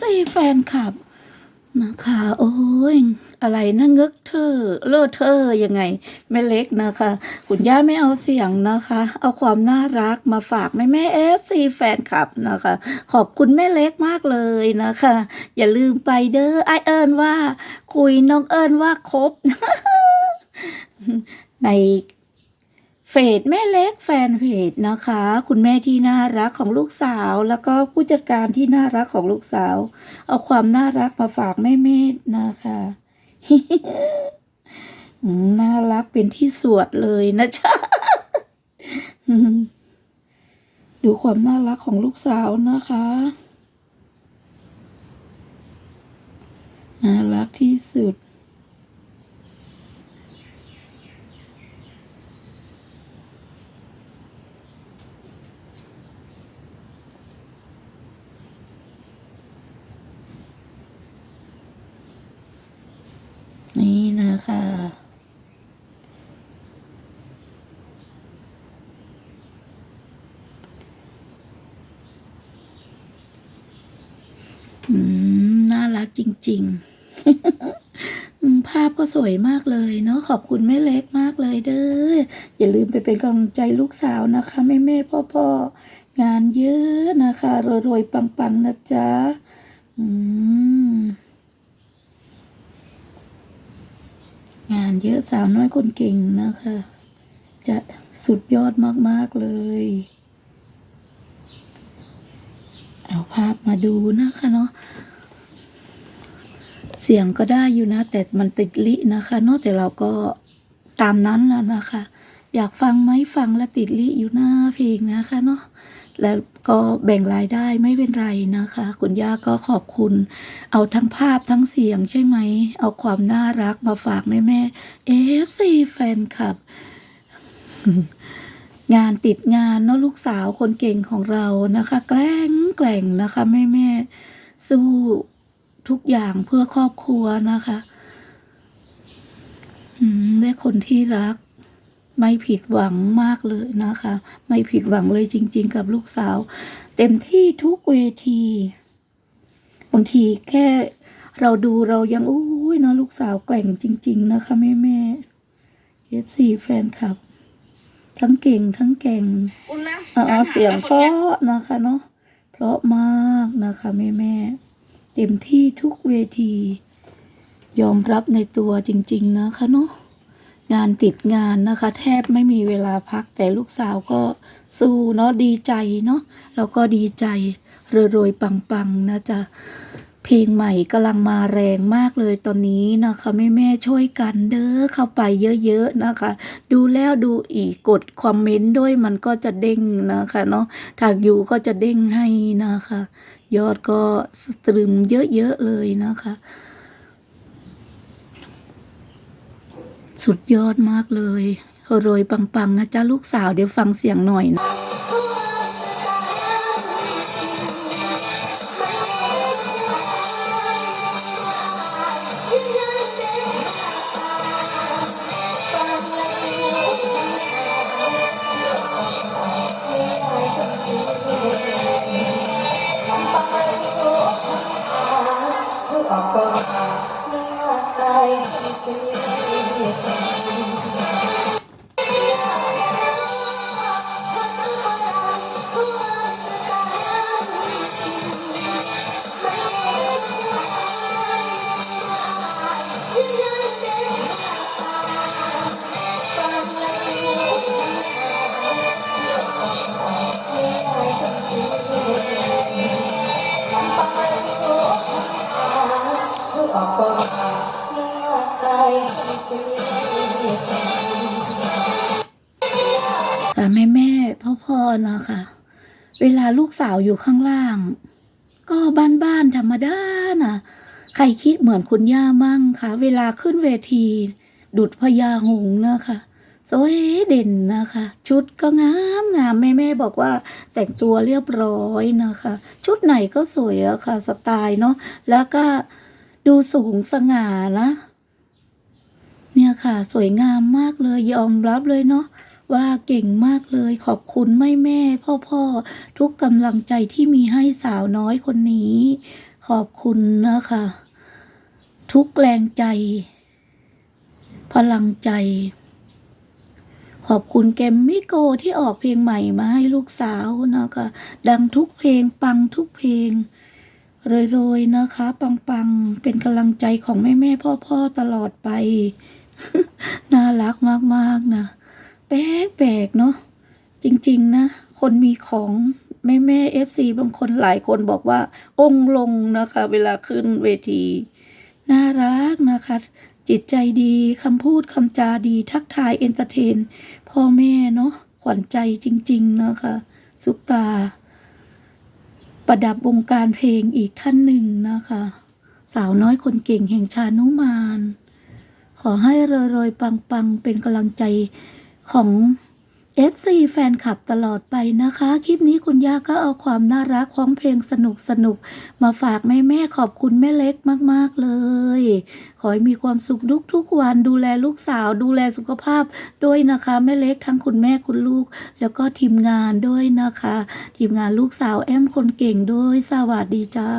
ซีแฟนคลับนะคะ โอ้ยอะไรนะงึกเธอเลอะเธอยังไงแม่เล็กนะคะ คุณย่าไม่เอาเสียงนะคะ เอาความน่ารักมาฝากแม่แม่เอฟซีแฟนคลับนะคะ ขอบคุณแม่เล็กมากเลยนะคะ อย่าลืมไปเด้อไอเอิญว่า คุยน้องเอิญว่าครบใน เฟซแม่เล็กแฟนเพจนะคะ คุณแม่ที่น่ารักของลูกสาว แล้วก็ผู้จัดการที่น่ารักของลูกสาว เอาความน่ารักมาฝากแม่เมธนะคะน่ารักเป็นที่สวดเลยนะจ๊ะดูความน่ารักของลูกสาวนะคะน่ารักที่สุด นี่นะคะ อืม น่ารักจริง ๆ ภาพก็สวยมากเลยเนาะขอบคุณแม่เล็กมากเลยเด้อ อย่าลืมไปเป็นกำลังใจลูกสาวนะคะ แม่แม่พ่อพ่อๆงานเยอะนะคะ รวยๆ ปัง ๆ นะจ๊ะ อืม งานเยอะสาวน้อยคนเก่งนะคะ จะสุดยอดมาก ๆ เลย เอาภาพมาดูนะคะเนาะเสียงก็ได้อยู่นะ แต่มันติดลินะคะเนาะแต่เราก็ตามนั้นแล้วนะคะ อยากฟังไหมฟังและติดลิอยู่หน้าเพลงนะคะเนาะแล้ว ก็แบ่งรายได้ไม่เป็นไรนะคะ คุณย่าก็ขอบคุณ เอาทั้งภาพทั้งเสียงใช่ไหม เอาความน่ารักมาฝากแม่แม่เอฟซีแฟนคลับ งานติดงานเนาะลูกสาวคนเก่งของเรานะคะ แกล้งแกล่งนะคะแม่แม่สู้ทุกอย่างเพื่อครอบครัวนะคะได้คนที่รัก ไม่ผิดหวังมากเลยนะคะ ไม่ผิดหวังเลยจริง ๆ กับลูกสาว เต็มที่ทุกเวที บางทีแค่เราดูเรายังอุ้ยเนาะลูกสาวแกร่งจริง ๆ นะคะแม่แม่เอฟซีแฟนคลับ ทั้งเก่งทั้งเก่งอุ่นแล้วเอาเอาเสียงเพราะนะคะเนาะเพราะมากนะคะแม่แม่ๆเต็มที่ทุกเวที ยอมรับในตัวจริง ๆ นะคะเนาะ งานติดงานนะคะ แทบไม่มีเวลาพักแต่ลูกสาวก็สู้เนาะดีใจเนาะเราก็ดีใจรวยๆปังๆนะจ๊ะเพลงใหม่กำลังมาแรงมากเลยตอนนี้นะคะแม่แม่ๆช่วยกันเด้อเข้าไปเยอะๆนะคะ ดูแล้วดูอีกกดคอมเมนต์ด้วยมันก็จะเด้งนะคะเนาะทางยูก็จะเด้งให้นะคะ ยอดก็สตรึมเยอะๆเลยนะคะ สุดยอดมากเลยโรยปังๆนะจ๊ะลูกสาวเดี๋ยวฟังเสียงหน่อยนะค่ะ แต่แม่แม่พ่อพ่อนะคะ เวลาลูกสาวอยู่ข้างล่าง ก็บ้านๆธรรมดานะใครคิดเหมือนคุณย่ามั่งคะเวลาขึ้นเวที ดุดพญาหงนะคะสวยเด่นนะคะ ชุดก็งามงามแม่แม่บอกว่าแต่งตัวเรียบร้อยนะคะ ชุดไหนก็สวยอะค่ะสไตล์เนาะแล้วก็ดูสูงสง่านะ เนี่ยค่ะสวยงามมากเลยยอมรับเลยเนาะว่าเก่งมากเลยขอบคุณแม่แม่พ่อพ่อทุกกำลังใจที่มีให้สาวน้อยคนนี้ ขอบคุณนะคะ ทุกแรงใจ พลังใจ ขอบคุณแกมมิโกที่ออกเพลงใหม่มาให้ลูกสาวนะคะ ดังทุกเพลงปังทุกเพลงโรยๆนะคะ ปังๆ เป็นกำลังใจของแม่ๆพ่อๆตลอดไป น่ารักมากๆนะแปลกๆเนาะจริงๆนะ คนมีของแม่แม่เอฟซีบางคนหลายคนบอกว่า องลงนะคะ เวลาขึ้นเวที น่ารักนะคะ จิตใจดีคำพูดคำจาดี ทักทายเอนเตอร์เทน พ่อแม่เนาะขวัญใจจริง ๆ นะคะซุปตา ประดับวงการเพลงอีกท่านหนึ่งนะคะ สาวน้อยคนเก่งแห่งชานุมาน ขอให้รอยๆ ปังๆ เป็นกำลังใจของ FC แฟนคลับตลอดไปนะคะ คลิปนี้คุณย่าก็เอาความน่ารักของเพลงสนุกสนุกๆมาฝากแม่แม่ขอบคุณแม่เล็กมากๆเลย ขอให้มีความสุขทุกทุกๆวันดูแลลูกสาวดูแลสุขภาพด้วยนะคะแม่เล็กทั้งคุณแม่คุณลูก แล้วก็ทีมงานด้วยนะคะ ทีมงานลูกสาวแอมคนเก่งด้วย สวัสดีจ้า